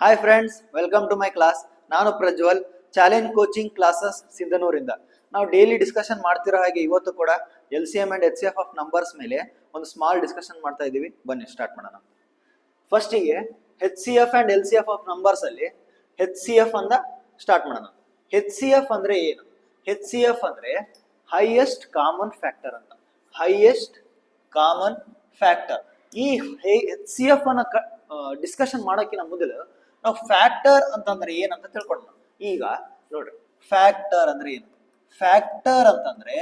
Hi friends welcome to my class ನಾನು Prajwal challenge coaching classes ಸಿಂಧನೂರಿಂದ. ನಾವು ಡೈಲಿ ಡಿಸ್ಕಷನ್ ಮಾಡ್ತಿರೋ ಹಾಗೆ ಇವತ್ತು ಕೂಡ L C M and H C F of numbers ಮೇಲೆ ಒಂದು ಸ್ಮಾಲ್ ಡಿಸ್ಕಷನ್ ಮಾಡ್ತಾ ಇದ್ದೀವಿ. ಬನ್ನಿ ಸ್ಟಾರ್ಟ್ ಮಾಡೋಣ. ಫಸ್ಟಿಗೆ H C F and L C F of numbers ಅಲ್ಲಿ ಹೆಚ್ ಸಿ ಎಫ್ ಅಂತ ಸ್ಟಾರ್ಟ್ ಮಾಡೋಣ. ಎಚ್ ಸಿ ಎಫ್ ಅಂದ್ರೆ ಏನು? ಹೆಚ್ ಸಿ ಎಫ್ ಅಂದ್ರೆ ಹೈಯೆಸ್ಟ್ ಕಾಮನ್ ಫ್ಯಾಕ್ಟರ್ ಅಂತ. ಹೈಯೆಸ್ಟ್ ಕಾಮನ್ ಫ್ಯಾಕ್ಟರ್ ಈ ಹೆಚ್ ಸಿ ಎಫ್ ಅನ್ನ ಡಿಸ್ಕಷನ್ ಮಾಡೋಕ್ಕಿಂತ ಮೊದಲು ನಾವು ಫ್ಯಾಕ್ಟರ್ ಅಂತಂದ್ರೆ ಏನಂತ ತಿಳ್ಕೊಳ್ಳೋಣ ಈಗ ನೋಡ್ರಿ ಫ್ಯಾಕ್ಟರ್ ಅಂದ್ರೆ ಏನು? ಫ್ಯಾಕ್ಟರ್ ಅಂತಂದ್ರೆ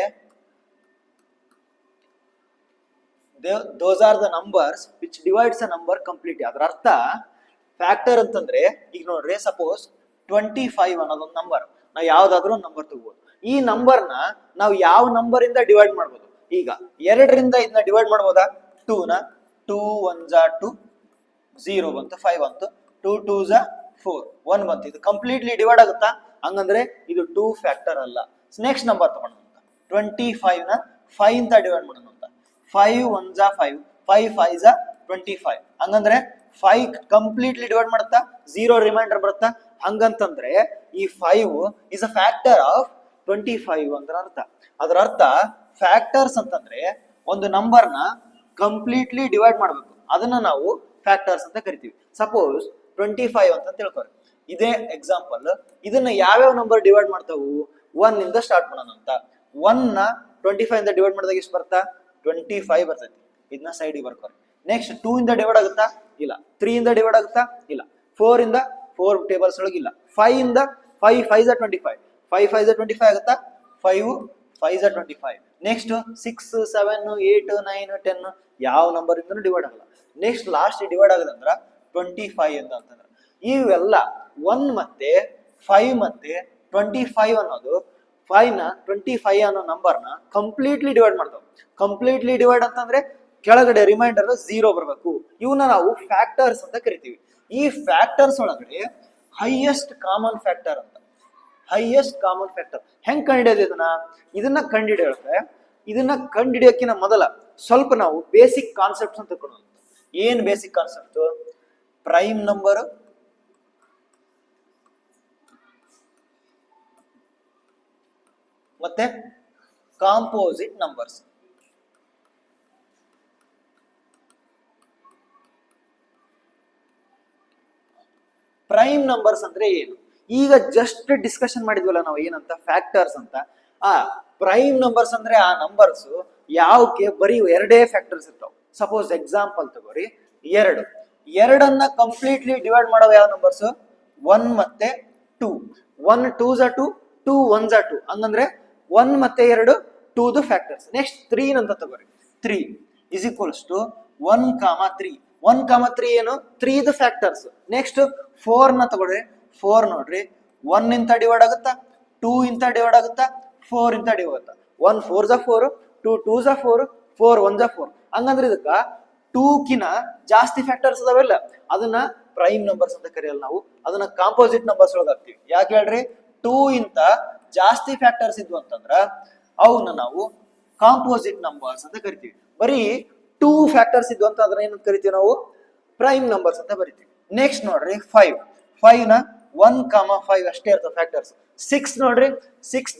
those are the numbers which divides a number complete ಅದ್ರ ಅರ್ಥ ಫ್ಯಾಕ್ಟರ್ ಅಂತಂದ್ರೆ, ಈಗ ನೋಡ್ರಿ ಸಪೋಸ್ ಟ್ವೆಂಟಿ ಫೈವ್ ಅನ್ನೋದೊಂದು ನಂಬರ್ ನಾವು ಯಾವ್ದಾದ್ರು ಒಂದು ನಂಬರ್ ತಗೋಬಹುದು ಈ ನಂಬರ್ನ ನಾವು ಯಾವ ನಂಬರ್ ಇಂದ ಡಿವೈಡ್ ಮಾಡ್ಬೋದು? ಈಗ ಎರಡರಿಂದ ಇದನ್ನ ಡಿವೈಡ್ ಮಾಡ್ಬೋದಾ? ಟೂ ನ? ಟೂ ಒನ್ ಜಾ ಟು ಝೀರೋ ಬಂತು ಫೈವ್ ಬಂತು. ಟೂ ಟೂ ಝ ಫೋರ್, ಒನ್ ಬಂತು. ಇದು ಕಂಪ್ಲೀಟ್ಲಿ ಡಿವೈಡ್ ಆಗುತ್ತಾ? ಹಂಗಂದ್ರೆ ಇದು ಟೂ ಫ್ಯಾಕ್ಟರ್ ಅಲ್ಲ. ನೆಕ್ಸ್ಟ್ ನಂಬರ್ ತಗೊಂಡು ಅಂತ. ಟ್ವೆಂಟಿ ಫೈವ್ನ ಫೈವ್ ಇಂದ ಡಿವೈಡ್ ಮಾಡೋಣ ಅಂತ. ಫೈವ್ ಒನ್ ಝ ಫೈವ್ ಫೈವ್ ಫೈವ್ ಝ ಟ್ವೆಂಟಿ ಫೈವ್ ಹಂಗಂದ್ರೆ ಫೈವ್ ಕಂಪ್ಲೀಟ್ಲಿ ಡಿವೈಡ್ ಮಾಡುತ್ತಾ? ಝೀರೋ ರಿಮೈಂಡರ್ ಬರುತ್ತಾ? ಹಂಗಂತಂದ್ರೆ ಈ five is a factor of twenty five ಅಂದ್ರೆ ಅರ್ಥ. ಅದರ ಅರ್ಥ ಫ್ಯಾಕ್ಟರ್ಸ್ ಅಂತಂದ್ರೆ ಒಂದು ನಂಬರ್ನ ಕಂಪ್ಲೀಟ್ಲಿ ಡಿವೈಡ್ ಮಾಡಬೇಕು. ಅದನ್ನ ನಾವು ಫ್ಯಾಕ್ಟರ್ಸ್ ಅಂತ ಕರಿತೀವಿ. ಸಪೋಸ್ ಟ್ವೆಂಟಿ ಫೈವ್ ಅಂತ ತಿಳ್ಕೊರಿ. ಇದೇ ಎಕ್ಸಾಂಪಲ್ ಇದನ್ನ ಯಾವ್ಯಾವ ನಂಬರ್ ಡಿವೈಡ್ ಮಾಡ್ತಾವು ಒನ್ ಇಂದ ಸ್ಟಾರ್ಟ್ ಮಾಡೋಣ ಅಂತ. ಒನ್ನ ಟ್ವೆಂಟಿ ಫೈವ್ ಇಂದ ಡಿವೈಡ್ ಮಾಡಿದಾಗ ಎಷ್ಟು ಬರ್ತಾ ಟ್ವೆಂಟಿ ಫೈವ್ ಬರ್ತೈತಿ. ಇದನ್ನ ಸೈಡಿಗೆ ಬರ್ಕೋರಿ. ನೆಕ್ಸ್ಟ್ ಟೂ ಇಂದ ಡಿವೈಡ್ ಆಗುತ್ತಾ? ಇಲ್ಲ. ತ್ರೀ ಇಂದ ಡಿವೈಡ್ ಆಗುತ್ತಾ? ಇಲ್ಲ. ಫೋರ್ ಇಂದ ಫೋರ್ ಟೇಬಲ್ಸ್ ಒಳಗೆ ಇಲ್ಲ. ಫೈವ್ ಇಂದ five five twenty five five five twenty five ಆಗುತ್ತಾ? Five five twenty five next six seven eight nine ten ಯಾವ ನಂಬರ್ ಇಂದ ಡಿವೈಡ್ ಆಗಲ್ಲ. ನೆಕ್ಸ್ಟ್ ಲಾಸ್ಟ್ ಡಿವೈಡ್ ಆಗದಂದ್ರ ಟ್ವೆಂಟಿ ಫೈವ್ ಅಂತ ಅಂತಂದ್ರೆ. ಇವೆಲ್ಲ ಒನ್ ಮತ್ತೆ ಫೈವ್ ಮತ್ತೆ ಟ್ವೆಂಟಿ ಫೈವ್ ಅನ್ನೋದು ಫೈವ್ನ ಟ್ವೆಂಟಿ ಫೈವ್ ಅನ್ನೋ ನಂಬರ್ನ ಕಂಪ್ಲೀಟ್ಲಿ ಡಿವೈಡ್ ಮಾಡ್ತಾವೆ. ಕಂಪ್ಲೀಟ್ಲಿ ಡಿವೈಡ್ ಅಂತಂದ್ರೆ ಕೆಳಗಡೆ ರಿಮೈಂಡರ್ ಝೀರೋ ಬರಬೇಕು. ಇವನ್ನ ನಾವು ಫ್ಯಾಕ್ಟರ್ಸ್ ಅಂತ ಕರಿತೀವಿ. ಈ ಫ್ಯಾಕ್ಟರ್ಸ್ ಒಳಗಡೆ ಹೈಯೆಸ್ಟ್ ಕಾಮನ್ ಫ್ಯಾಕ್ಟರ್ ಅಂತ. ಹೈಯೆಸ್ಟ್ ಕಾಮನ್ ಫ್ಯಾಕ್ಟರ್ ಹೆಂಗ್ ಕಂಡಿಡಿಯೋದು ಇದನ್ನ? ಇದನ್ನ ಕಂಡಿಡಿಯೋಕೆ ಇದನ್ನ ಕಂಡಿಡಿಯೋಕಿನ ಮೊದಲ ಸ್ವಲ್ಪ ನಾವು ಬೇಸಿಕ್ ಕಾನ್ಸೆಪ್ಟ್ಸ್ ಅಂತ ಕೊಡೋದು. ಏನ್ ಬೇಸಿಕ್ ಕಾನ್ಸೆಪ್ಟ್ ಪ್ರೈಮ್ ನಂಬರ್ ಮತ್ತೆ ಕಾಂಪೋಸಿಟ್ ನಂಬರ್ಸ್ ಪ್ರೈಮ್ ನಂಬರ್ಸ್ ಅಂದ್ರೆ ಏನು? ಈಗ ಜಸ್ಟ್ ಡಿಸ್ಕಷನ್ ಮಾಡಿದ್ವಲ್ಲ ನಾವು ಏನಂತ? ಫ್ಯಾಕ್ಟರ್ಸ್ ಅಂತ. ಆ ಪ್ರೈಮ್ ನಂಬರ್ಸ್ ಅಂದ್ರೆ ಆ ನಂಬರ್ಸ್ ಯಾವಕ್ಕೆ ಬರೀ ಎರಡೇ ಫ್ಯಾಕ್ಟರ್ಸ್ ಇರ್ತಾವ. ಸಪೋಸ್ ಎಕ್ಸಾಂಪಲ್ ತಗೋರಿ. ಎರಡು. ಎರಡನ್ನ ಕಂಪ್ಲೀಟ್ಲಿ ಡಿವೈಡ್ ಮಾಡೋ ಯಾವ ನಂಬರ್ಸ್ ಒನ್ ಮತ್ತೆ ಟೂ ಒನ್ ಟೂ ಝ ಟು ಟೂ ಒನ್ ಝ ಟು ಹಂಗಂದ್ರೆ ಒನ್ ಮತ್ತೆ ಎರಡು ಟೂ ದು ಫ್ಯಾಕ್ಟರ್ಸ್ ನೆಕ್ಸ್ಟ್ ತ್ರೀ ಅಂತ ತಗೋರಿ. Three is equals to one comma three one comma three ಏನು? ತ್ರೀ ದು ಫ್ಯಾಕ್ಟರ್ಸ್ ನೆಕ್ಸ್ಟ್ ಫೋರ್ನ ತಗೊಳ್ರಿ. ಫೋರ್ ನೋಡ್ರಿ. ಒನ್ ಇಂತ ಡಿವೈಡ್ ಆಗುತ್ತಾ? ಟೂ ಇಂತ ಡಿವೈಡ್ ಆಗುತ್ತಾ? ಫೋರ್ ಇಂತ ಡಿವೈಡ್ ಆಗುತ್ತಾ? ಒನ್ ಫೋರ್ ಝ ಫೋರ್ ಟೂ ಟೂ ಝ ಫೋರ್ ಫೋರ್ ಒನ್ ಝ ಫೋರ್ ಹಂಗಂದ್ರೆ ಇದಕ್ಕ ಟೂ ಕಿನ ಜಾಸ್ತಿ ಫ್ಯಾಕ್ಟರ್ಸ್ ಅದಾವೆಲ್ಲ ಅದನ್ನ ಪ್ರೈಮ್ ನಂಬರ್ಸ್ ಅಂತ ಕರೆಯಲ್ಲ ನಾವು. ಅದನ್ನ ಕಾಂಪೋಸಿಟ್ ನಂಬರ್ಸ್ ಒಳಗೆ ಹಾಕ್ತಿವಿ. ಯಾಕೆ ಹೇಳ್ರಿ? ಟೂ ಇಂತ ಜಾಸ್ತಿ ಫ್ಯಾಕ್ಟರ್ಸ್ ಇದ್ವು ಅಂತಂದ್ರ ಅವನ್ನ ನಾವು ಕಾಂಪೋಸಿಟ್ ನಂಬರ್ಸ್ ಅಂತ ಕರಿತೀವಿ. ಬರೀ ಟೂ ಫ್ಯಾಕ್ಟರ್ಸ್ ಇದ್ವು ಅಂತ ಅದನ್ನ ಏನಂತ ಕರಿತೀವಿ ನಾವು? ಪ್ರೈಮ್ ನಂಬರ್ಸ್ ಅಂತ ಬರಿತೀವಿ. ನೆಕ್ಸ್ಟ್ ನೋಡ್ರಿ ಫೈವ್ ಫೈವ್ನ ಒನ್ ಕಾಮ ಫೈವ್ ಅಷ್ಟೇ ಇರ್ತವೆ ಫ್ಯಾಕ್ಟರ್ಸ್ ಸಿಕ್ಸ್ ನೋಡ್ರಿ ಸಿಕ್ಸ್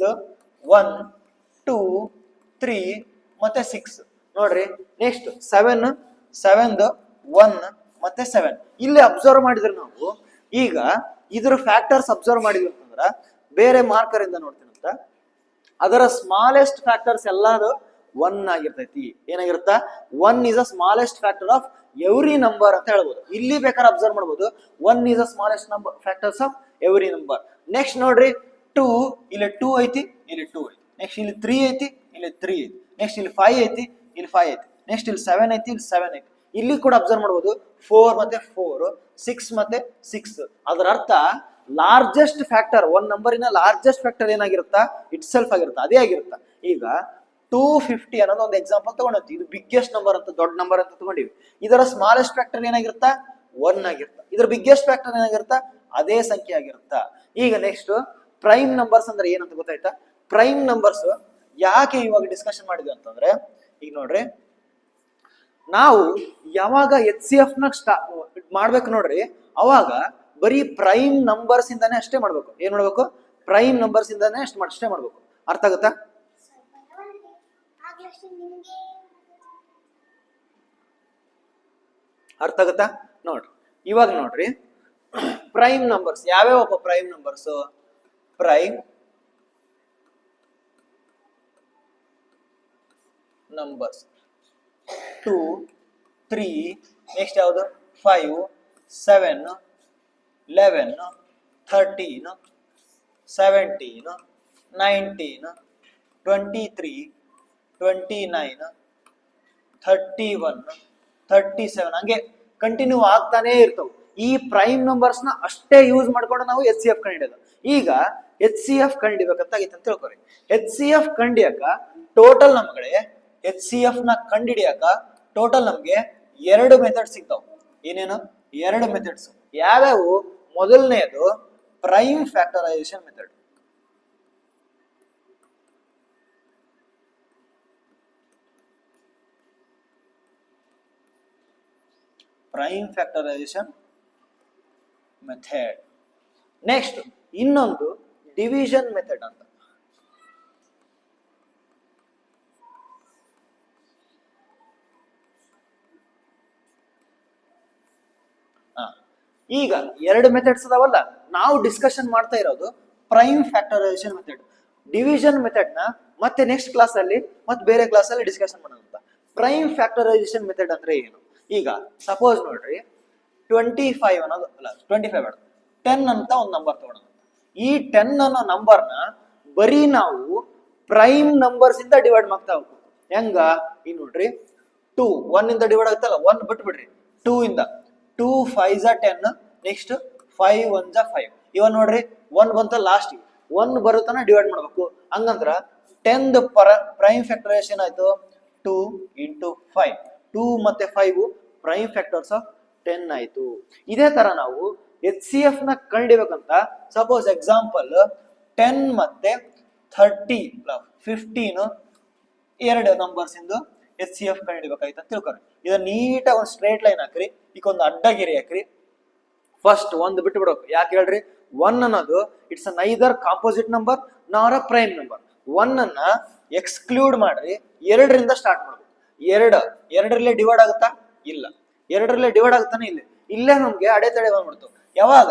ಒನ್ ಟೂ ತ್ರೀ ಮತ್ತೆ ಸಿಕ್ಸ್ ನೋಡ್ರಿ ನೆಕ್ಸ್ಟ್ ಸೆವೆನ್ ಸೆವೆನ್ ಒನ್ ಮತ್ತೆ ಸೆವೆನ್ ಇಲ್ಲಿ ಅಬ್ಸರ್ವ್ ಮಾಡಿದ್ರೆ ನಾವು, ಈಗ ಇದ್ರ ಫ್ಯಾಕ್ಟರ್ಸ್ ಅಬ್ಸರ್ವ್ ಮಾಡಿದ್ವಿ ಅಂತಂದ್ರ, ಬೇರೆ ಮಾರ್ಕರ್ ಇಂದ ನೋಡ್ತೀನಂತ ಅದರ ಸ್ಮಾಲೆಸ್ಟ್ ಫ್ಯಾಕ್ಟರ್ಸ್ ಎಲ್ಲಾದು ಒನ್ ಆಗಿರ್ತೈತಿ. ಏನಾಗಿರುತ್ತ? One is a smallest factor of every number ಅಂತ ಹೇಳ್ಬೋದು. ಇಲ್ಲಿ ಬೇಕಾದ್ರೆ ಅಬ್ಸರ್ವ್ ಮಾಡ್ಬೋದು. One is a smallest number factors of every number next ನೋಡ್ರಿ ಟೂ ಇಲ್ಲಿ ಟೂ ಐತಿ, ಇಲ್ಲಿ ಟೂ ಐತಿ. ನೆಕ್ಸ್ಟ್ ಇಲ್ಲಿ ತ್ರೀ ಐತಿ, ಇಲ್ಲಿ ತ್ರೀ ಐತಿ. ನೆಕ್ಸ್ಟ್ ಇಲ್ಲಿ ಫೈವ್ ಐತಿ, ಇಲ್ಲಿ ಫೈವ್ ಐತಿ. ನೆಕ್ಸ್ಟ್ ಇಲ್ಲಿ ಸೆವೆನ್ ಐತಿ, ಇಲ್ಲಿ ಸೆವೆನ್ ಐತಿ. ಇಲ್ಲಿ ಕೂಡ ಅಬ್ಸರ್ವ್ ಮಾಡ್ಬೋದು. ಫೋರ್ ಮತ್ತೆ ಫೋರ್ ಸಿಕ್ಸ್ ಮತ್ತೆ ಸಿಕ್ಸ್ ಅದರ ಅರ್ಥ ಲಾರ್ಜೆಸ್ಟ್ ಫ್ಯಾಕ್ಟರ್ ಒನ್ ನಂಬರಿನ ಲಾರ್ಜೆಸ್ಟ್ ಫ್ಯಾಕ್ಟರ್ ಏನಾಗಿರುತ್ತಾ? ಇಟ್ ಸೆಲ್ಫ್ ಆಗಿರುತ್ತಾ? ಅದೇ ಆಗಿರುತ್ತಾ? ಈಗ ಟೂ ಫಿಫ್ಟಿ ಅನ್ನೋದು ಒಂದು ಎಕ್ಸಾಂಪಲ್ ತಗೊಂಡಿ ಇದು ಬಿಗ್ಗೆಸ್ಟ್ ನಂಬರ್ ಅಂತ, ದೊಡ್ಡ ನಂಬರ್ ಅಂತ ತಗೊಂಡಿವಿ. ಇದರ ಸ್ಮಾಲೆಸ್ಟ್ ಫ್ಯಾಕ್ಟರ್ ಏನಾಗಿರುತ್ತಾ? ಒನ್ ಆಗಿರುತ್ತಾ. ಇದರ ಬಿಗ್ಗೆಸ್ಟ್ ಫ್ಯಾಕ್ಟರ್ ಏನಾಗಿರುತ್ತಾ? ಅದೇ ಸಂಖ್ಯೆ ಆಗಿರುತ್ತಾ. ಈಗ ನೆಕ್ಸ್ಟ್ ಪ್ರೈಮ್ ನಂಬರ್ಸ್ ಅಂದ್ರೆ ಏನಂತ ಗೊತ್ತಾಯ್ತಾ? ಪ್ರೈಮ್ ನಂಬರ್ಸ್ ಯಾಕೆ ಇವಾಗ ಡಿಸ್ಕಷನ್ ಮಾಡಿದ್ವಿ ಅಂತಂದ್ರೆ, ಈಗ ನೋಡ್ರಿ. ನಾವು ಯಾವಾಗ ಎಚ್ ಸಿ ಎಫ್ನ ಸ್ಟಾ, ಮಾಡ್ಬೇಕು ನೋಡ್ರಿ, ಅವಾಗ ಬರೀ ಪ್ರೈಮ್ ನಂಬರ್ಸ್ ಇಂದಾನೆ ಅಷ್ಟೇ ಮಾಡ್ಬೇಕು. ಏನ್ ಮಾಡ್ಬೇಕು? ಪ್ರೈಮ್ ನಂಬರ್ಸ್ ಇಂದಾನೆ ಅಷ್ಟು ಅಷ್ಟೇ ಮಾಡ್ಬೇಕು. ಅರ್ಥ ಆಗುತ್ತಾ? ಅರ್ಥ ಆಗುತ್ತಾ? ನೋಡ್ರಿ, ಇವಾಗ ನೋಡ್ರಿ. Prime numbers ಯಾವ್ಯಾವಪ್ಪ prime numbers prime numbers two three next ಯಾವುದು? Five seven eleven thirteen seventeen nineteen twenty three twenty nine thirty one thirty seven ಹಂಗೆ ಕಂಟಿನ್ಯೂ ಆಗ್ತಾನೆ ಇರ್ತವೆ. ಈ ಪ್ರೈಮ್ ನಂಬರ್ಸ್ನ ಅಷ್ಟೇ ಯೂಸ್ ಮಾಡ್ಕೊಂಡು ನಾವು ಎಚ್ ಸಿ ಎಫ್ ಕಂಡಿಡೋದು. ಈಗ ಎಚ್ ಸಿ ಎಫ್ ಕಂಡಿಬೇಕಂತ ಆಗಿತ್ತು ಅಂತ ತಿಳ್ಕೊರಿ ಎಚ್ ಸಿ ಎಫ್ ಕಂಡಿಯಕ ಟೋಟಲ್ ನಮ್ಗಡೆ ಎಚ್ ಸಿ ಎಫ್ನ ಕಂಡಿಡಿಯಕ ಟೋಟಲ್ ನಮ್ಗೆ ಎರಡು ಮೆಥಡ್ ಸಿಗ್ತಾವ. ಏನೇನು? ಎರಡು ಮೆಥಡ್ಸ್ ಯಾವ್ಯಾವು? ಮೊದಲನೆಯದು prime factorisation method prime factorisation method next ಇನ್ನೊಂದು ಡಿವಿಷನ್ ಮೆಥಡ್ ಅಂತ. ಈಗ ಎರಡು ಮೆಥಡ್ಸ್ ಅದಾವಲ್ಲ, ನಾವು ಡಿಸ್ಕಷನ್ ಮಾಡ್ತಾ ಇರೋದು ಪ್ರೈಮ್ ಫ್ಯಾಕ್ಟರೈಸೇಷನ್ ಮೆಥಡ್ ಡಿವಿಷನ್ ಮೆಥಡ್ನ ಮತ್ತೆ ನೆಕ್ಸ್ಟ್ ಕ್ಲಾಸ್ ಅಲ್ಲಿ ಮತ್ತೆ ಬೇರೆ ಕ್ಲಾಸ್ ಅಲ್ಲಿ ಡಿಸ್ಕಷನ್ ಮಾಡೋಣ ಅಂತ. ಪ್ರೈಮ್ ಫ್ಯಾಕ್ಟರೈಸೇಷನ್ ಮೆಥಡ್ ಅಂದ್ರೆ ಏನು? ಈಗ ಸಪೋಸ್ ನೋಡ್ರಿ ಟ್ವೆಂಟಿ ಫೈವ್ ಅನ್ನೋದು, ಅಲ್ಲ ಟ್ವೆಂಟಿ ಫೈವ್ ಬೇಡ ಟೆನ್ ಅಂತ ಒಂದು ನಂಬರ್ ತಗೊಳ್ಳೋಣ ಈ ಟೆನ್ ಅನ್ನೋ ನಂಬರ್ನ ಬರೀ ನಾವು ಪ್ರೈಮ್ ನಂಬರ್ಸ್ ಇಂದ ಡಿವೈಡ್ ಮಾಡ್ತಾ ಹೋಗ್ಬೇಕು. ಹೆಂಗ? ಈ ನೋಡ್ರಿ ಟೂ ಒನ್ ಇಂದ ಡಿವೈಡ್ ಆಗುತ್ತಲ್ಲ ಒನ್ ಬಿಟ್ಬಿಡ್ರಿ ಟೂ ಇಂದ. ಟೂ ಫೈವ್ ಜ ಟೆನ್ ನೆಕ್ಸ್ಟ್ ಫೈವ್ ಒನ್ ಜ ಫೈವ್ ಇವಾಗ ನೋಡ್ರಿ ಒನ್ ಬಂತ ಲಾಸ್ಟ್ ಒನ್ ಬರುತ್ತಾನ ಡಿವೈಡ್ ಮಾಡ್ಬೇಕು. ಹಂಗಂದ್ರ ಟೆನ್ ಪರ ಪ್ರೈಮ್ ಫ್ಯಾಕ್ಟರೇಷನ್ ಏನಾಯ್ತು? ಟೂ ಇಂಟು ಫೈವ್ ಟೂ ಮತ್ತೆ five prime factors of ten ಆಯ್ತು. ಇದೇ ತರ ನಾವು ಎಚ್ ಸಿ ಎಫ್ನ ಕಂಡಿಬೇಕಂತ ಸಪೋಸ್ ಎಕ್ಸಾಂಪಲ್ ಟೆನ್ ಮತ್ತೆ ಥರ್ಟಿ ಫಿಫ್ಟೀನ್ ಎರಡು ನಂಬರ್ಸ್ ಇಂದು ಎಚ್ ಸಿ ಎಫ್ ಕಂಡಿಡ್ಬೇಕಾಯ್ತು ಅಂತ ತಿಳ್ಕೊರಿ ಇದನ್ನ ನೀಟಾಗಿ ಒಂದು ಸ್ಟ್ರೇಟ್ ಲೈನ್ ಹಾಕ್ರಿ ಈಗ ಒಂದು ಅಡ್ಡಗಿರಿ ಹಾಕ್ರಿ. ಫಸ್ಟ್ ಒಂದು ಬಿಟ್ಟು ಬಿಡ್ಬೇಕು ಯಾಕೆ ಹೇಳ್ರಿ? ಒನ್ ಅನ್ನೋದು it's neither composite number nor a prime number one ಅನ್ನ ಎಕ್ಸ್ಕ್ಲೂಡ್ ಮಾಡ್ರಿ, ಎರಡರಿಂದ ಸ್ಟಾರ್ಟ್ ಮಾಡ್ಬೇಕು. ಎರಡು, ಎರಡರಲ್ಲೇ ಡಿವೈಡ್ ಆಗುತ್ತಾ? ಇಲ್ಲ. ಎರಡರಲ್ಲೇ ಡಿವೈಡ್ ಆಗುತ್ತಾನೆ? ಇಲ್ಲ. ಇಲ್ಲೇ ನಮ್ಗೆ ಅಡೆತಡೆ ಬಂದ್ಬಿಡ್ತು. ಯಾವಾಗ?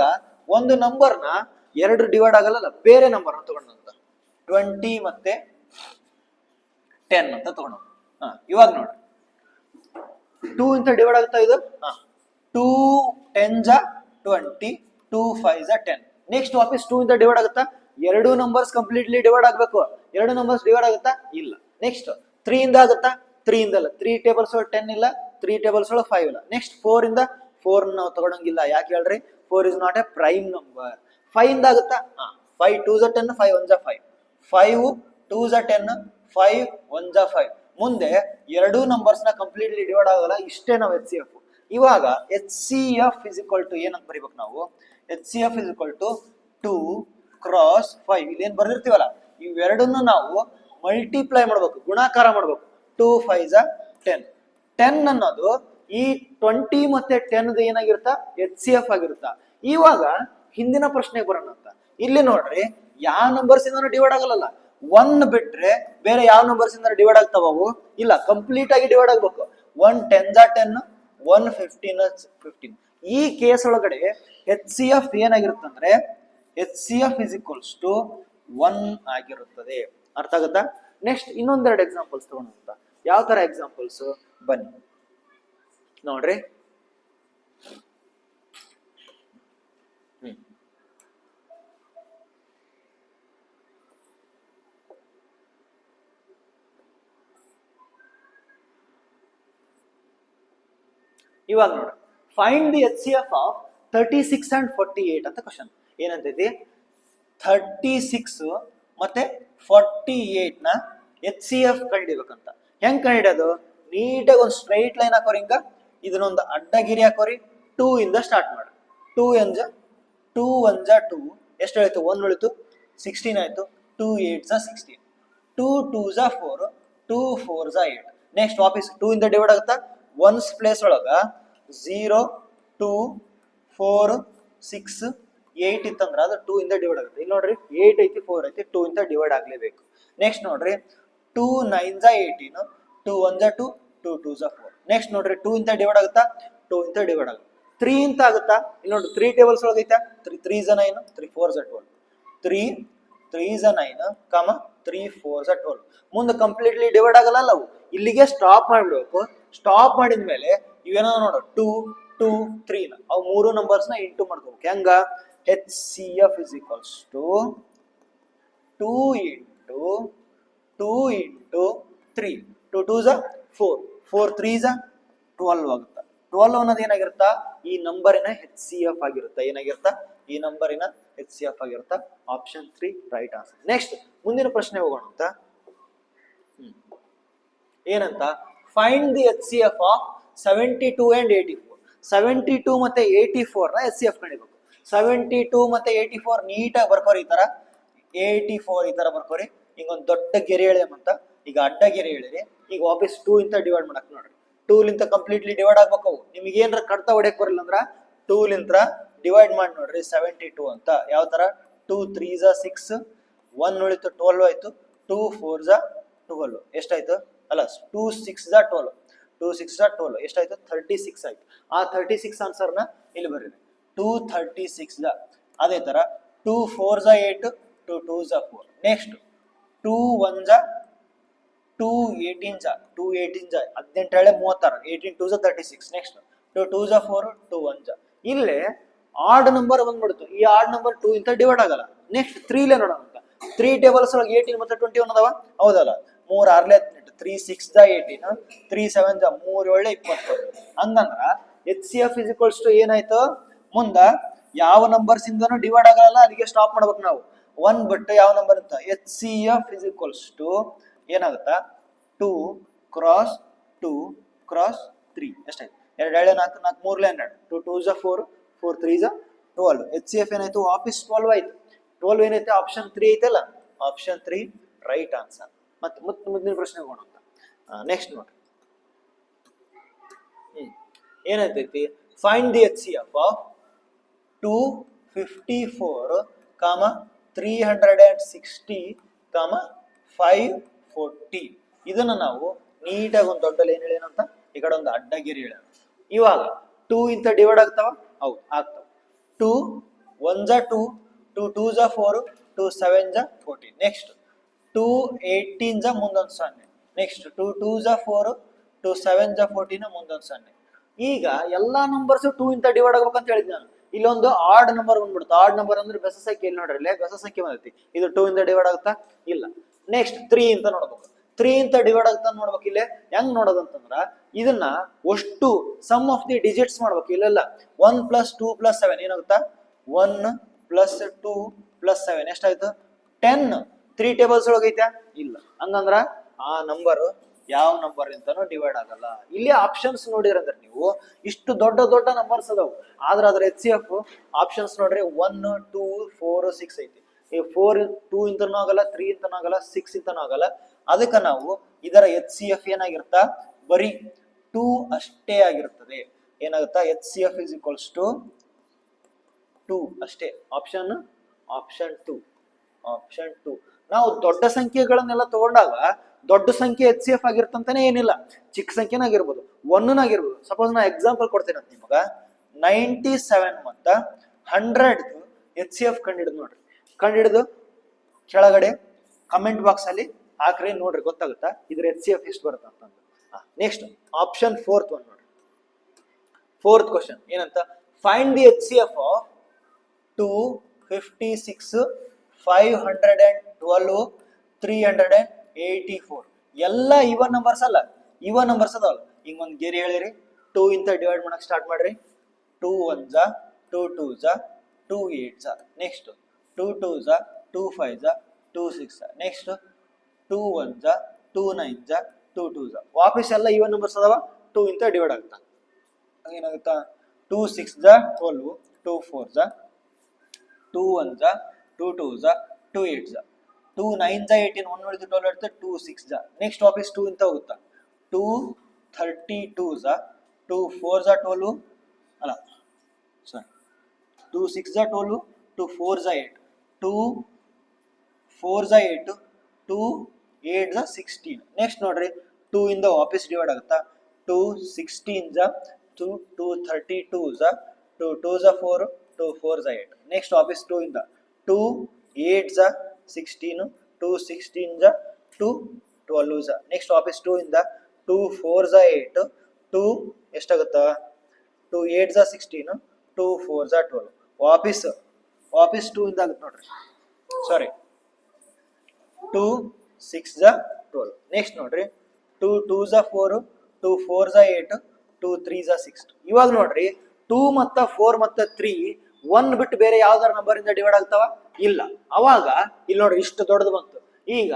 ಒಂದು ನಂಬರ್ನ ಎರಡು ಡಿವೈಡ್ ಆಗಲ್ಲ ಬೇರೆ ನಂಬರ್ನ ತಗೊಂಡಂತ ಟ್ವೆಂಟಿ ಮತ್ತೆ ಟೆನ್ ಅಂತ ತಗೊಂಡು ಇವಾಗ ನೋಡಿ. ಟೂ ಇಂತ ಡಿವೈಡ್ ಆಗ್ತಾ ಇದು? ಟೂ ಟೆನ್ ಜ ಟ್ವೆಂಟಿ ಟೂ ಫೈವ್ ಜ ಟೆನ್ ನೆಕ್ಸ್ಟ್ ವಾಪಸ್ ಟೂ ಇಂದ ಡಿವೈಡ್ ಆಗುತ್ತಾ? ಎರಡು ನಂಬರ್ಸ್ ಕಂಪ್ಲೀಟ್ಲಿ ಡಿವೈಡ್ ಆಗಬೇಕು. ಎರಡು ನಂಬರ್ಸ್ ಡಿವೈಡ್ ಆಗುತ್ತಾ? ಇಲ್ಲ. ನೆಕ್ಸ್ಟ್ ತ್ರೀ ಇಂದ ಆಗುತ್ತಾ? ತ್ರೀ ಇಂದ ಅಲ್ಲ. ತ್ರೀ ಟೇಬಲ್ಸ್ ಒಳಗೆ ಟೆನ್ ಇಲ್ಲ ತ್ರೀ ಟೇಬಲ್ಸ್ ಒಳಗೆ ಫೈವ್ ಇಲ್ಲ. ನೆಕ್ಸ್ಟ್ ಫೋರ್ ಇಂದ ಫೋರ್ ನಾವು ತಗೊಳಂಗಿಲ್ಲ. ಯಾಕೆ ಹೇಳ್ರಿ? Four is not a prime number five ಇಂದ ಆಗುತ್ತಾ? ಫೈವ್ ಟೂ ಜ ಟೆನ್ ಫೈವ್ ಒನ್ ಜ ಫೈವ್ ಫೈವ್ ಟೂ ಜ ಟೆನ್ ಫೈವ್ ಒನ್ ಜ ಫೈವ್ ಮುಂದೆ ಎರಡೂ ನಂಬರ್ಸ್ನ ಕಂಪ್ಲೀಟ್ಲಿ ಡಿವೈಡ್ ಆಗಲ್ಲ, ಇಷ್ಟೇ ನಾವು ಎಚ್ ಸಿ ಎಫ್ ಇವಾಗ H C F is equal to ಏನಂತ ಬರಿಬೇಕು ನಾವು? H C F is equal to two cross five ಇಲ್ಲೇನು ಬರ್ದಿರ್ತೀವಲ್ಲ? ಇವೆರಡನ್ನು ನಾವು ಮಲ್ಟಿಪ್ಲೈ ಮಾಡ್ಬೇಕು, ಗುಣಾಕಾರ ಮಾಡ್ಬೇಕು. ಟೂ ಫೈವ್ ಜ ಟೆನ್ ಟೆನ್ ಅನ್ನೋದು ಈ ಟ್ವೆಂಟಿ ಮತ್ತೆ ಟೆನ್ ಏನಾಗಿರುತ್ತ? ಎಚ್ ಸಿ ಎಫ್ ಆಗಿರುತ್ತ? ಇವಾಗ ಹಿಂದಿನ ಪ್ರಶ್ನೆಗೆ ಬರೋಣ ಅಂತ ಇಲ್ಲಿ ನೋಡ್ರಿ, ಯಾವ ನಂಬರ್ಸ್ ಇಂದ ಡಿವೈಡ್ ಆಗಲ್ಲ ಒನ್ ಬಿಟ್ರೆ ಬೇರೆ ಯಾವ ನಂಬರ್ಸ್ ಇಂದ ಡಿವೈಡ್ ಆಗ್ತಾವ ಅವು? ಇಲ್ಲ ಕಂಪ್ಲೀಟ್ ಆಗಿ ಡಿವೈಡ್ ಆಗ್ಬೇಕು. ಒನ್ ಟೆನ್ ಜಾ ಟೆನ್ ಒನ್ ಫಿಫ್ಟೀನ್ ಫಿಫ್ಟೀನ್ ಈ ಕೇಸ್ ಒಳಗಡೆ H C F ಏನಾಗಿರುತ್ತಂದ್ರೆ H C F is equals to one ಆಗಿರುತ್ತದೆ. ಅರ್ಥ ಆಗುತ್ತಾ? ನೆಕ್ಸ್ಟ್ ಇನ್ನೊಂದೆರಡು ಎಕ್ಸಾಂಪಲ್ಸ್ ತಗೊಂಡ್ ಯಾವ ತರ ಎಕ್ಸಾಂಪಲ್ಸ್ ಬನ್ನಿ. ನೋಡ್ರಿ. ಇವಾಗ ನೋಡಿ. Find the H C F of thirty six and forty eight ಅಂತ ಕ್ವಶನ್ ಏನಂತೈತಿ? ಥರ್ಟಿ ಸಿಕ್ಸ್ ಮತ್ತೆ ಫಾರ್ಟಿ ಏಟ್ನ ಎಚ್ ಸಿ ಎಫ್ ಕಂಡಿಬೇಕಂತ ಹೆಂಗ್ ಕಂಡಿಡೋದು ನೀಟಾಗಿ ಒಂದು ಸ್ಟ್ರೈಟ್ ಲೈನ್ ಹಾಕೋರಿ ಹಿಂಗ. ಇದನ್ನೊಂದು ಅಡ್ಡಗಿರಿ ಹಾಕೋರಿ. ಟೂ ಇಂದ ಸ್ಟಾರ್ಟ್ ಮಾಡಿ. ಟೂ ಎಂಜ ಟೂ ಒಂಜ ಟೂ ಎಷ್ಟು ಆಯ್ತು? ಒನ್ ಉಳಿತು. ಸಿಕ್ಸ್ಟೀನ್ ಆಯ್ತು. Two eight sixteen two two ಜ ಫೋರ್ ಟೂ ಫೋರ್ ಜ ಏಟ್ ನೆಕ್ಸ್ಟ್ ವಾಪಸ್ ಟೂ ಇಂದ ಡಿವೈಡ್ ಆಗುತ್ತಾ? ಒನ್ಸ್ ಪ್ಲೇಸ್ ಒಳಗ zero two four six eight ಇತ್ತಂದ್ರ ಅದು ಟೂ ಇಂದ ಡಿವೈಡ್ ಆಗುತ್ತೆ. ಇಲ್ಲಿ ನೋಡ್ರಿ ಏಯ್ಟ್ ಐತಿ ಫೋರ್ ಐತಿ ಟೂ ಇಂದ ಡಿವೈಡ್ ಆಗ್ಲೇಬೇಕು. ನೆಕ್ಸ್ಟ್ ನೋಡ್ರಿ ಟೂ ನೈನ್ ಜಾ ಏಯ್ಟೀನ್ ಟೂ ಒನ್ ಜಾ ಟೂ ಟೂ ಟೂ ಜಾ ಫೋರ್ ನೆಕ್ಸ್ಟ್ ನೋಡ್ರಿ ಟೂ ಇಂದ ಡಿವೈಡ್ ಆಗುತ್ತಾ? ಟೂ ಇಂದ ಡಿವೈಡ್ ಆಗುತ್ತೆ. ತ್ರೀ ಇಂತ ಆಗುತ್ತಾ? ಇಲ್ಲಿ ನೋಡ್ರಿ ತ್ರೀ ಟೇಬಲ್ಸ್ ಒಳಗೈತಾ ತ್ರೀ ತ್ರೀ ಜ ನೈನ್ ತ್ರೀ ಫೋರ್ ಜ ಟ್ವೆಲ್ ತ್ರೀ ತ್ರೀ ಝ ನೈನ್ ಕಮ ತ್ರೀ ಫೋರ್ ಝ ಟ್ವೆಲ್ ಮುಂದೆ ಕಂಪ್ಲೀಟ್ಲಿ ಡಿವೈಡ್ ಆಗಲ್ಲ ಅವು? ಇಲ್ಲಿಗೆ ಸ್ಟಾಪ್ ಮಾಡ್ಬಿಡ್ಬೇಕು. ಸ್ಟಾಪ್ ಮಾಡಿದ ಮೇಲೆ ಇವೇನೋ ನೋಡು ಟೂ ಟೂ ತ್ರೀ ಅವು ಮೂರು ನಂಬರ್ಸ್ನ ಇಂಟು ಮಾಡ್ಕೋಬೇಕು. ಹೆಂಗ? H C F is equals to two into two into three two two ಝ four four three ಝ ಟ್ವೆಲ್ವ್ ಆಗುತ್ತೆ. ಟ್ವೆಲ್ವ್ ಅನ್ನೋದು ಏನಾಗಿರುತ್ತಾ? ಈ ನಂಬರಿನ ಹೆಚ್ ಸಿ ಎಫ್ ಆಗಿರುತ್ತಾ. ಏನಾಗಿರುತ್ತಾ? ಈ ನಂಬರಿನ H C F ಆಗಿರುತ್ತಾ. Option three right answer next ಮುಂದಿನ ಪ್ರಶ್ನೆ ಹೋಗೋಣ ಅಂತ. ಏನಂತ? Find the H C F of seventy two and eighty four seventy two ಮತ್ತೆ ಏಯ್ಟಿ ಫೋರ್ನ ಎಚ್ ಸಿ ಎಫ್ ಕಂಡಿಬೇಕು ಸೆವೆಂಟಿ ಟೂ ಮತ್ತೆ ಏಯ್ಟಿ ಫೋರ್ ನೀಟಾಗಿ ಬರ್ಕೋರಿ ಈ ತರ. ಏಯ್ಟಿ ಫೋರ್ ಈ ತರ ಬರ್ಕೋರಿ. ಈಗ ಒಂದು ದೊಡ್ಡ ಗೆರೆ ಅಂತ. ಈಗ ಅಡ್ಡ ಗೆರೆ ಹೇಳಿರಿ ಈಗ ವಾಪಸ್ ಟೂ ಇಂತ ಡಿವೈಡ್ ಮಾಡಕ್ ನೋಡ್ರಿ. ಟೂಲಿಂತ ಕಂಪ್ಲೀಟ್ಲಿ ಡಿವೈಡ್ ಆಗ್ಬೇಕು ನಿಮ್ಗೆ ಏನಾರ ಕಡ್ತ ಹೊಡೆಯಕ್ ಬರಲ್ಲ ಅಂದ್ರ ಟೂ ಲಿಂತ್ರ ಡಿವೈಡ್ ಮಾಡಿ ನೋಡ್ರಿ ಸೆವೆಂಟಿ ಟೂ ಅಂತ. ಯಾವ ತರ? ಟೂ ತ್ರೀ ಸಿಕ್ಸ್ ಒನ್ ಉಳಿತು ಟ್ವೆಲ್ವ್ ಆಯ್ತು. ಟೂ ಫೋರ್ ಝ ಟ್ವೆಲ್ವ್ ಎಷ್ಟಾಯ್ತು? ಅಲ್ಲ ಟೂ ಸಿಕ್ಸ್ ದ ಟೋಲ್ ಟೂ ಸಿಕ್ಸ್ ದ ಟೋಲ್ ಎಷ್ಟಾಯ್ತು? ಥರ್ಟಿ ಸಿಕ್ಸ್ ಆಯ್ತು. ಆ ಥರ್ಟಿ ಸಿಕ್ಸ್ ಆನ್ಸರ್ನ ಇಲ್ಲಿ ಬರೀರಿ. ಟೂ ಥರ್ಟಿ ಸಿಕ್ಸ್ ಝ ಅದೇ ತರ ಟೂ ಫೋರ್ ಝ ಏಟ್ ಟು ಟೂ ಝ ಫೋರ್ ನೆಕ್ಸ್ಟ್ ಟೂ ಒನ್ ಝ ಟೂ ಏಯ್ಟೀನ್ ಝ ಟೂ ಏಯ್ಟೀನ್ ಝ ಹದಿನೆಂಟು ಹೇಳೆ ಮೂವತ್ತಾರು eighteen two ಝ thirty six next two two ಝ four two one ಝ ಇಲ್ಲಿ ಆರ್ಡ್ ನಂಬರ್ ಬಂದ್ಬಿಡ್ತು ಈ ಆರ್ಡ್ ನಂಬರ್ ಟೂ ಇಂತ ಡಿವೈಡ್ ಆಗಲ್ಲ. ನೆಕ್ಸ್ಟ್ ತ್ರೀಲೇ ನೋಡೋಣ ಅಂತ ತ್ರೀ ಟೇಬಲ್ಸ್ ಒಳಗೆ ಏಯ್ಟೀನ್ ಮತ್ತೆ ಟ್ವೆಂಟಿ ಒನ್ ಅದಾವ? ಹೌದಲ್ಲ. ಮೂರ್ ಆರ್ಲೆ ತ್ರೀ ಸಿಕ್ಸ್ ದ ಏಯ್ಟೀನ್ ತ್ರೀ ಸೆವೆನ್ ದ ಮೂರು ಒಳ್ಳೆ ಇಪ್ಪತ್ತು ಹಂಗಂದ್ರ H C F is equals to ಏನಾಯ್ತು? ಮುಂದ ಯಾವ ನಂಬರ್ಸ್ ಇಂದನೂ ಡಿವೈಡ್ ಆಗಲ್ಲ ಅಲ್ಲಿಗೆ ಸ್ಟಾಪ್ ಮಾಡ್ಬೇಕು ನಾವು. ಒನ್ ಬಿಟ್ಟು ಯಾವ ನಂಬರ್ ಅಂತ H C F is equals to ಏನಾಗುತ್ತಾ? Two cross two cross three ಎಷ್ಟಾಯ್ತು? ಎರಡು ಎರಡು ನಾಲ್ಕು ನಾಲ್ಕು ಮೂರ್ಲೆ ಹನ್ನೆರಡು ಟು ಟೂ ಝ ಫೋರ್ ಫೋರ್ ತ್ರೀ ಝ ಟ್ವೆಲ್ವ್ ಎಚ್ ಸಿ ಎಫ್ ಏನಾಯ್ತು? ಆಫೀಸ್ ಟ್ವೆಲ್ವ್ ಆಯ್ತು. ಟ್ವೆಲ್ವ್ ಏನೈತೆ ಆಪ್ಷನ್ ತ್ರೀ ಐತಲ್ಲ? ಆಪ್ಷನ್ ತ್ರೀ ರೈಟ್ ಆನ್ಸರ್ ಮತ್ತೆ ಮುಂದಿನ ಪ್ರಶ್ನೆ ಅಂತ ನೆಕ್ಸ್ಟ್ ನೋಡ್ರಿ ಹ್ಮ್. ಏನೈತೈತಿ find the H C F of two fifty four comma three hundred and sixty comma five forty ಇದನ್ನ ನಾವು ನೀಟಾಗಿ ಒಂದು ದೊಡ್ಡಲ್ಲಿ ಏನ್ ಹೇಳೇನಂತ ಈ ಕಡೆ ಒಂದು ಅಡ್ಡಗಿರಿ ಹೇಳ ಇವಾಗ ಟೂ ಇಂತ ಡಿವೈಡ್ ಆಗ್ತಾವ? ಹೌದು, ಆಗ್ತಾವ. ಟೂ ಒನ್ ಜ ಟೂ ಟೂ ಟೂ ಜ ಫೋರ್ ಟೂ ಸೆವೆನ್ ಜ ಫೋರ್ಟೀನ್ ನೆಕ್ಸ್ಟ್ ಟೂ ಏಯ್ಟೀನ್ ಜ ಮುಂದೊಂದು ಸೊನ್ನೆ. ನೆಕ್ಸ್ಟ್ ಟೂ ಟೂ ಜ ಫೋರ್ ಟೂ ಸೆವೆನ್ ಜಾ ಫೋರ್ಟೀನ್ ಮುಂದೊಂದು ಸೊನ್ನೆ. ಈಗ ಎಲ್ಲಾ ನಂಬರ್ಸ್ ಟೂ ಇಂತ ಡಿವೈಡ್ ಆಗ್ಬೇಕಂತ ಹೇಳಿದ್ ನಾನು. ಇಲ್ಲೊಂದು ಆರ್ಡ್ ನಂಬರ್ ಬಂದ್ಬಿಡುತ್ತೆ. ಆರ್ಡ್ ನಂಬರ್ ಅಂದ್ರೆ ಬೆಸ ಸಂಖ್ಯೆ ಇಲ್ಲಿ ನೋಡ್ರಿ? ಬೆಸ ಸಂಖ್ಯೆ ಬಂದೈತಿ. ಇದು ಟೂ ಇಂದ ಡಿವೈಡ್ ಆಗುತ್ತಾ? ಇಲ್ಲ. ನೆಕ್ಸ್ಟ್ ತ್ರೀ ಅಂತ ನೋಡ್ಬೇಕು. ತ್ರೀ ಇಂತ ಡಿವೈಡ್ ಆಗುತ್ತಾ ನೋಡ್ಬೇಕು ಇಲ್ಲೇ? ಹೆಂಗ್ ನೋಡೋದಂತಂದ್ರ ಇದನ್ನ ಒಷ್ಟು ಸಮ್ ಆಫ್ ದಿ ಡಿಜಿಟ್ಸ್ ಮಾಡ್ಬೇಕು. ಇಲ್ಲೆಲ್ಲ one plus two plus seven ಏನಾಗುತ್ತಾ? One plus two plus seven ಎಷ್ಟಾಯ್ತು? ಟೆನ್ ತ್ರೀ ಟೇಬಲ್ಸ್ ಒಳಗೈತೆ? ಇಲ್ಲ. ಹಂಗಂದ್ರ ಆ ನಂಬರ್ ಯಾವ ನಂಬರ್ ಇಂತನು ಡಿವೈಡ್ ಆಗಲ್ಲ. ಇಲ್ಲಿ ಆಪ್ಷನ್ಸ್ ನೋಡಿರಂದ್ರೆ ನೀವು ಇಷ್ಟು ದೊಡ್ಡ ದೊಡ್ಡ ನಂಬರ್ಸ್ ಅದಾವು. ಆದ್ರೆ ಅದ್ರ ಎಚ್ ಸಿ ಎಫ್ ಆಪ್ಷನ್ಸ್ ನೋಡ್ರಿ ಒನ್ ಟೂ ಫೋರ್ ಸಿಕ್ಸ್ ಐತಿ. ಈ ಫೋರ್ ಟೂ ಇಂತನೂ ಆಗಲ್ಲ ತ್ರೀ ಇಂತನೂ ಆಗಲ್ಲ ಸಿಕ್ಸ್ ಇಂತನೂ ಆಗಲ್ಲ. ಅದಕ್ಕೆ ನಾವು ಇದರ ಎಚ್ ಸಿ ಎಫ್ ಏನಾಗಿರುತ್ತಾ? ಬರೀ ಟೂ ಅಷ್ಟೇ ಆಗಿರ್ತದೆ. ಏನಾಗುತ್ತಾ? H C F is equals to two ಅಷ್ಟೇ. Option option two option two ನಾವು ದೊಡ್ಡ ಸಂಖ್ಯೆಗಳನ್ನೆಲ್ಲ ತಗೊಂಡಾಗ ದೊಡ್ಡ ಸಂಖ್ಯೆ ಎಚ್ ಸಿ ಎಫ್ ಆಗಿರ್ತಂತಾನೆ ಏನಿಲ್ಲ. ಚಿಕ್ಕ ಸಂಖ್ಯೆನಾಗಿರ್ಬೋದು ಒನ್ನನಾಗಿರ್ಬೋದು ಸಪೋಸ್ ನಾ ಎಕ್ಸಾಂಪಲ್ ಕೊಡ್ತೇನೆ ಅಂತ ನಿಮಗ. ನೈಂಟಿ ಸೆವೆನ್ ಮತ್ತ ಹಂಡ್ರೆಡ್ ಎಚ್ ಸಿ ಎಫ್ ಕಂಡಿಡಿದು ನೋಡ್ರಿ. ಕಂಡಿಡಿದು ಕೆಳಗಡೆ ಕಮೆಂಟ್ ಬಾಕ್ಸ್ ಅಲ್ಲಿ ಹಾಕ್ರಿ, ನೋಡ್ರಿ, ಗೊತ್ತಾಗುತ್ತಾ? ಇದ್ರ ಎಚ್ ಸಿ ಎಫ್ ಎಷ್ಟು ಬರುತ್ತೆ ಅಂತಂದು ನೆಕ್ಸ್ಟ್ ಆಪ್ಷನ್ ಫೋರ್ತ್ ಒನ್ ನೋಡ್ರಿ. ಫೋರ್ತ್ ಕ್ವಶನ್ ಏನಂತ? Find the H C F of two fifty six five hundred and twelve three hundred and eighty four ಎಲ್ಲ ಇವನ್ ನಂಬರ್ಸ್ ಅಲ್ಲ. ಇವನ್ ನಂಬರ್ಸ್ ಅದಾವಲ್ಲ. ಹಿಂಗ ಒಂದು ಗೆರೆ ಹೇಳಿರಿ. ಟೂ ಇಂತ ಡಿವೈಡ್ ಮಾಡಕ್ ಸ್ಟಾರ್ಟ್ ಮಾಡ್ರಿ. ಟೂ ಒನ್ ಜಾ ಟೂ ಟೂ ಜಾ ಟೂ ಏಟ್ ಜಾ. ನೆಕ್ಸ್ಟ್ ಟೂ ಟೂ ಜಾ ಟೂ ಫೈವ್ ಜಾ ಟೂ ಸಿಕ್ಸ್ ಜಾ. ನೆಕ್ಸ್ಟ್ ಟೂ ಒನ್ ಜಾ ಟೂ ನೈನ್ ಜಾ ಟೂ ಟೂ ಜಾ. ವಾಪಸ್ ಎಲ್ಲ ಇವನ್ ನಂಬರ್ಸ್ ಅದಾವ. ಟೂ ಇಂತ ಡಿವೈಡ್ ಆಗ್ತಾ ಏನಾಗುತ್ತಾ ಟೂ ಸಿಕ್ಸ್ ಜಾ ಟ್ವೆಲ್ವ್ ಟೂ ಫೋರ್ ಜಾ ಟೂ ಒನ್ ಜಾ ಟೂ ಟೂ ಜಾ ಟೂ ಏಟ್ ಜಾ. ಟೂ ನೈನ್ ಜಾ ಏಯ್ಟೀನ್ ಒನ್ ಉಳಿದು ಟ್ವೆಲ್ ಇರುತ್ತೆ ಟೂ ಸಿಕ್ಸ್ ಜಾ ನೆಕ್ಸ್ಟ್ ವಾಪಸ್ ಟೂ ಇಂತ ಹೋಗುತ್ತಾ ಟೂ ಥರ್ಟಿ ಟೂ ಜಾ ಟೂ ಫೋರ್ ಜಾ ಟ್ವೆಲ್ವ್ ಅಲ್ಲ ಸಾರಿ ಟೂ ಸಿಕ್ಸ್ ಝ ಟ್ವೆಲ್ವ್ ಟು ಫೋರ್ ಝ ಏಟ್ ಟೂ ಫೋರ್ ಝ ಏಟ್ ಟೂ ಏಟ್ ಝ ಸಿಕ್ಸ್ಟೀನ್ ನೆಕ್ಸ್ಟ್ ನೋಡ್ರಿ ಟೂ ಇಂದ ವಾಪಸ್ ಡಿವೈಡ್ ಆಗುತ್ತಾ ಟೂ ಸಿಕ್ಸ್ಟೀನ್ ಝ ಟೂ ಟೂ ಥರ್ಟಿ ಟೂ ಝ ಟೂ ಟೂ ಝ ಫೋರ್ ಟೂ ಫೋರ್ ಝ ಏಟ್ ನೆಕ್ಸ್ಟ್ ವಾಪಸ್ ಟೂ ಇಂದ ಟೂ ಏಟ್ ಝ sixteen two sixteen ಝ two twelve is next in two ಇಂದ ಟೂ ಫೋರ್ ಝ ಏಟ್ ಟೂ ಎಷ್ಟಾಗುತ್ತಾ ಟೂ ಏಟ್ ಝ ಸಿಕ್ಸ್ಟೀನು ಟೂ ಫೋರ್ ಝ ಟ್ವೆಲ್ವ್ ವಾಪೀಸ್ ವಾಪೀಸ್ ಟೂ ಇಂದ ಆಗುತ್ತೆ ನೋಡ್ರಿ. ಸಾರಿ ಟೂ ಸಿಕ್ಸ್ ಝ ಟ್ವೆಲ್ವ್ ನೆಕ್ಸ್ಟ್ ನೋಡ್ರಿ. ಟೂ ಟೂ ಝ ಫೋರು ಟೂ ಫೋರ್ ಝ ಏಟ್ ಟೂ ತ್ರೀ ಝ ಸಿಕ್ಸ್ ಇವಾಗ ನೋಡ್ರಿ 2 ಮತ್ತ 4 ಮತ್ತ ತ್ರೀ ಒನ್ ಬಿಟ್ಟು ಬೇರೆ ಯಾವ್ದಾರ ನಂಬರ್ ಇಂದ ಡಿವೈಡ್ ಆಗ್ತಾವ? ಇಲ್ಲ. ಅವಾಗ ಇಲ್ಲಿ ನೋಡ್ರಿ ಇಷ್ಟು ದೊಡ್ಡದು ಬಂತು. ಈಗ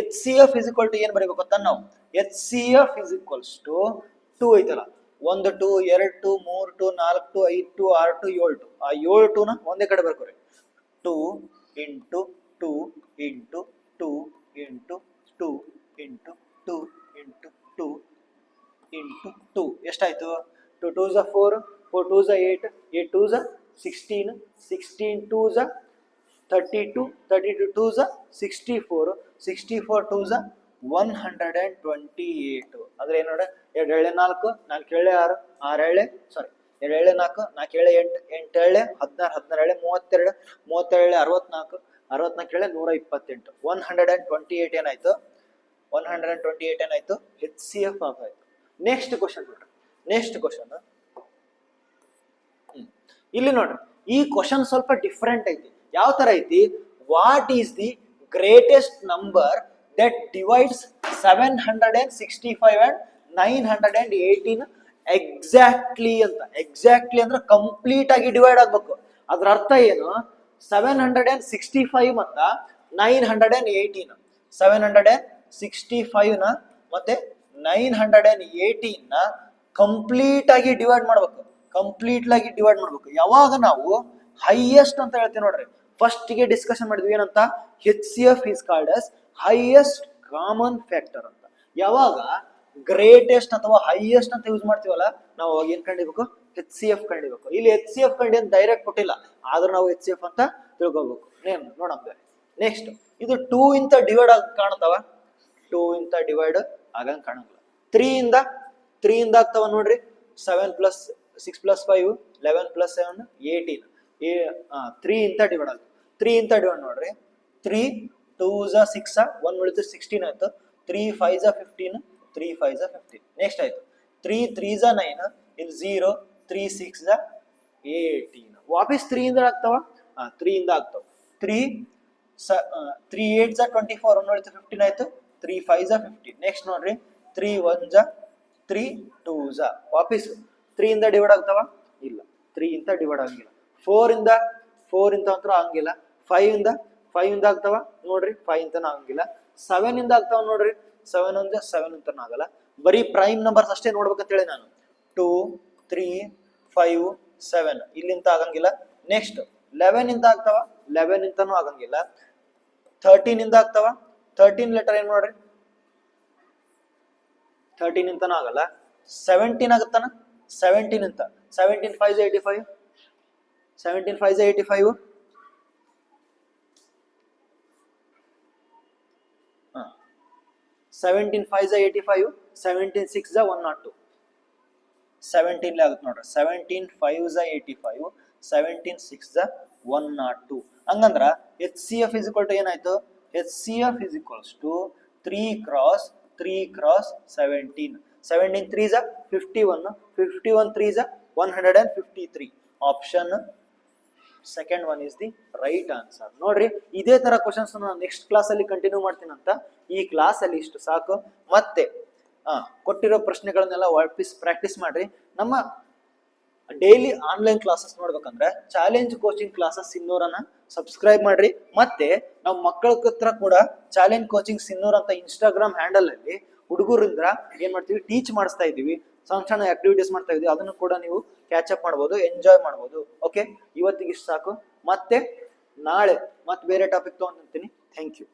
H C F is two ಏನ್ ಬರೀಬೇಕು ಅಂತ ನಾವು? H C F is two two ಐತಲ್ಲ. ಒಂದು ಟು ಎರಡು ಟು ಮೂರು ಟು ನಾಲ್ಕು ಟು ಐದು ಟು ಆರು ಟು ಏಳು ಟು ಆ ಏಳು ಟೂನ ಒಂದೇ ಕಡೆ ಬರ್ಕೋರಿ. Two into two into two into two into two into two into two ಎಷ್ಟಾಯ್ತು? ಟು ಟೂ ಝ ಫೋರ್ ಫೋರ್ ಟೂ ಝ ಏಟ್ ಏಟ್ ಟೂ ಝ sixteen sixteen two ಝ thirty two thirty two two ಝ sixty four sixty four two ಝ one hundred and twenty eight ಅಂದ್ರೆ ಏನು ನೋಡಿ ಎರಡು ಎಳೆ ನಾಲ್ಕು ನಾಲ್ಕು ಎಳೆ ಆರು ಆರು ಎಳೆ ಸಾರಿ ಎರಡು ಎಳೆ ನಾಲ್ಕು ನಾಲ್ಕು ಎಳೆ ಎಂಟು ಎಂಟು ಎಳೆ ಹದಿನಾರು ಹದಿನಾರು ಎಳೆ ಮೂವತ್ತೆರಡು ಮೂವತ್ತೆರಡು ಅರವತ್ನಾಲ್ಕು ಅರವತ್ನಾಲ್ಕು ಎಳೆ ನೂರ ಇಪ್ಪತ್ತೆಂಟು. One hundred and twenty eight ಏನಾಯ್ತು? One hundred and twenty eight ಏನಾಯ್ತು? ಎಚ್ ಸಿ ಎಫ್ ಆಫ್ ಆಯ್ತು ನೆಕ್ಸ್ಟ್ ಕ್ವಶನ್ ನೋಡ್ರಿ ನೆಕ್ಸ್ಟ್ ಕ್ವಶನ್ ಇಲ್ಲಿ ನೋಡ್ರಿ ಈ ಕ್ವಶನ್ ಸ್ವಲ್ಪ ಡಿಫ್ರೆಂಟ್ ಐತಿ. ಯಾವ ತರ ಐತಿ? What is the greatest number that divides seven hundred and sixty five and nine hundred and eighteen exactly ಅಂತ? ಎಕ್ಸಾಕ್ಟ್ಲಿ ಅಂದ್ರೆ ಕಂಪ್ಲೀಟ್ ಆಗಿ ಡಿವೈಡ್ ಆಗ್ಬೇಕು. ಅದ್ರ ಅರ್ಥ ಏನು? Seven hundred and sixty five ಮತ್ತ nine hundred and eighteen seven hundred and sixty ಫೈವ್ನ ಮತ್ತೆ nine hundred and ಏಯ್ಟೀನ್ನ ಕಂಪ್ಲೀಟ್ ಆಗಿ ಡಿವೈಡ್ ಮಾಡ್ಬೇಕು. ಕಂಪ್ಲೀಟ್ ಆಗಿ ಡಿವೈಡ್ ಮಾಡ್ಬೇಕು. ಯಾವಾಗ ನಾವು ಹೈಯೆಸ್ಟ್ ಅಂತ ಹೇಳ್ತೀವಿ ನೋಡ್ರಿ. ಫಸ್ಟ್ಗೆ ಡಿಸ್ಕಷನ್ ಮಾಡಿದ್ವಿ ಏನಂತ? H C F is called as highest common factor ಅಂತ. ಯಾವಾಗ? ಗ್ರೇಟೆಸ್ಟ್ ಅಥವಾ ಹೈಯೆಸ್ಟ್ ಅಂತ ಯೂಸ್ ಮಾಡ್ತೀವಲ್ಲ, ನಾವು ಅವಾಗ ಏನ್ ಕಂಡಿಬೇಕು ಹೆಚ್ ಸಿ ಎಫ್ ಕಂಡಿಬೇಕು ಇಲ್ಲಿ ಎಚ್ ಸಿ ಎಫ್ ಕಂಡಿ ಅಂತ ಡೈರೆಕ್ಟ್ ಕೊಟ್ಟಿಲ್ಲ. ಆದ್ರೂ ನಾವು ಎಚ್ ಸಿ ಎಫ್ ಅಂತ ತಿಳ್ಕೋಬೇಕು ಏನ್ ನೋಡಂಬ ನೆಕ್ಸ್ಟ್ ಇದು ಟೂ ಇಂತ ಡಿವೈಡ್ ಆಗ ಕಾಣ್ತಾವ ಟೂ ಇಂತ ಡಿವೈಡ್ ಆಗಂಗ್ ಕಾಣಂಗಿಲ್ಲ. ತ್ರೀ ಇಂದ ತ್ರೀ ಇಂದ ಆಗ್ತಾವ ನೋಡ್ರಿ. Seven plus six plus five eleven plus seven eighteen ಏ ತ್ರೀ ಇಂತ ಡಿವೈಡ್ ಆಗುತ್ತೆ ತ್ರೀ ಇಂತ ಡಿವೈಡ್ ನೋಡ್ರಿ. ತ್ರೀ ಟೂ ಝ ಸಿಕ್ಸ್ ಒನ್ ಉಳಿತು ಸಿಕ್ಸ್ಟೀನ್ ಆಯ್ತು. ತ್ರೀ ಫೈವ್ ಝ ಫಿಫ್ಟೀನ್ ತ್ರೀ ಫೈವ್ ಝ ಫಿಫ್ಟೀನ್ ನೆಕ್ಸ್ಟ್ ಆಯ್ತು. ತ್ರೀ ತ್ರೀ ಝ ನೈನ್ ಇಲ್ಲಿ ಝೀರೋ ತ್ರೀ ಸಿಕ್ಸ್ ಝ ಏಯ್ಟೀನ್ ವಾಪಸ್ ತ್ರೀ ಇಂದ ಆಗ್ತಾವ? ತ್ರೀ ಇಂದ ಆಗ್ತಾವ. ತ್ರೀ ಸ ತ್ರೀ ಏಟ್ ಝ ಟ್ವೆಂಟಿ ಫೋರ್ ಒನ್ ಉಳಿತು ಫಿಫ್ಟೀನ್ ಆಯ್ತು. ತ್ರೀ ಫೈವ್ ಝ ಫಿಫ್ಟೀನ್ ನೆಕ್ಸ್ಟ್ ನೋಡ್ರಿ. ತ್ರೀ ಒನ್ ಝ ತ್ರೀ ಟೂ ಝ ವಾಪಸ್ ತ್ರೀ ಇಂದ ಡಿವೈಡ್ ಆಗ್ತಾವ? ಇಲ್ಲ. ತ್ರೀ ಇಂದ ಡಿವೈಡ್ ಆಗಂಗಿಲ್ಲ ಫೋರ್ ಇಂದ ಫೋರ್ ಇಂದ ಅಂತ ಆಗಂಗಿಲ್ಲ ಫೈವ್ ಇಂದ ಫೈವ್ ಇಂದ ಆಗ್ತಾವ? ನೋಡ್ರಿ ಫೈವ್ ಇಂತ ಆಗಂಗಿಲ್ಲ ಸೆವೆನ್ ಇಂದ ಆಗ್ತಾವ ನೋಡ್ರಿ. ಸೆವೆನ್ ಇಂದ ಸೆವೆನ್ ಅಂತ ಆಗಲ್ಲ. ಬರೀ ಪ್ರೈಮ್ ನಂಬರ್ಸ್ ಅಷ್ಟೇ ನೋಡ್ಬೇಕಂತ ಹೇಳಿ ನಾನು. ಟೂ ತ್ರೀ ಫೈವ್ ಸೆವೆನ್ ಇಲ್ಲಿಂದ ಆಗಂಗಿಲ್ಲ. ನೆಕ್ಸ್ಟ್ ಲೆವೆನ್ ಇಂದ ಆಗ್ತಾವ? ಲೆವೆನ್ ಇಂತನೂ ಆಗಂಗಿಲ್ಲ. ಥರ್ಟೀನ್ ಇಂದ ಆಗ್ತಾವ? ಥರ್ಟೀನ್ ಲೆಟರ್ ಏನ್ ನೋಡ್ರಿ ಥರ್ಟೀನ್ ಇಂತನೂ ಆಗಲ್ಲ. ಸೆವೆಂಟೀನ್ ಆಗುತ್ತಾನ? ಸೆವೆಂಟೀನ್ ಅಂತ. Seventeen five eighty five seventeen five eighty five seventeen five eighty five seventeen six one nought two ಸೆವೆಂಟೀನ್ಲೇ ಆಗುತ್ತೆ ನೋಡ್ರಿ. Seventeen five eighty five seventeen six one nought two ಹಂಗಂದ್ರ H C F is equal to ಏನಾಯ್ತು? H C F is two three cross three cross seventeen seventeen three ಝ fifty one fifty one three ಝ one hundred and fifty three option second one is the right answer ನೋಡ್ರಿ, ಇದೇ ತರ questions ನಾನು next class ಅಲ್ಲಿ continue ಮಾಡ್ತೀನಿ ಅಂತ. ಈ class ಅಲ್ಲಿ ಇಷ್ಟು ಸಾಕು. ಮತ್ತೆ ಕೊಟ್ಟಿರೋ ಪ್ರಶ್ನೆಗಳನ್ನೆಲ್ಲ ವಾಪಸ್ ಪ್ರಾಕ್ಟೀಸ್ ಮಾಡ್ರಿ. ನಮ್ಮ ಡೈಲಿ ಆನ್ಲೈನ್ ಕ್ಲಾಸಸ್ ನೋಡ್ಬೇಕಂದ್ರೆ ಚಾಲೆಂಜ್ ಕೋಚಿಂಗ್ ಕ್ಲಾಸಸ್ ಸಿನ್ನೂರನ್ನ ಸಬ್ಸ್ಕ್ರೈಬ್ ಮಾಡ್ರಿ. ಮತ್ತೆ ನಮ್ಮ ಮಕ್ಕಳ ಹತ್ರ ಕೂಡ ಚಾಲೆಂಜ್ ಕೋಚಿಂಗ್ ಸಿನ್ನೂರ್ ಅಂತ ಇನ್ಸ್ಟಾಗ್ರಾಮ್ ಹ್ಯಾಂಡಲ್ ಅಲ್ಲಿ ಹುಡುಗರಿಂದ ಏನ್ ಮಾಡ್ತೀವಿ ಟೀಚ್ ಮಾಡಿಸ್ತಾ ಇದೀವಿ ಸಣ್ಣ ಸಣ್ಣ ಆಕ್ಟಿವಿಟೀಸ್ ಮಾಡ್ತಾ ಇದೀವಿ ಅದನ್ನು ಕೂಡ ನೀವು ಕ್ಯಾಚ್ ಅಪ್ ಮಾಡ್ಬೋದು ಎಂಜಾಯ್ ಮಾಡ್ಬೋದು. ಓಕೆ ಇವತ್ತಿಗೆ ಇಷ್ಟು ಸಾಕು. ಮತ್ತೆ ನಾಳೆ ಮತ್ತೆ ಬೇರೆ ಟಾಪಿಕ್ ತಗೊಂಡಿರ್ತೀನಿ ಥ್ಯಾಂಕ್ ಯು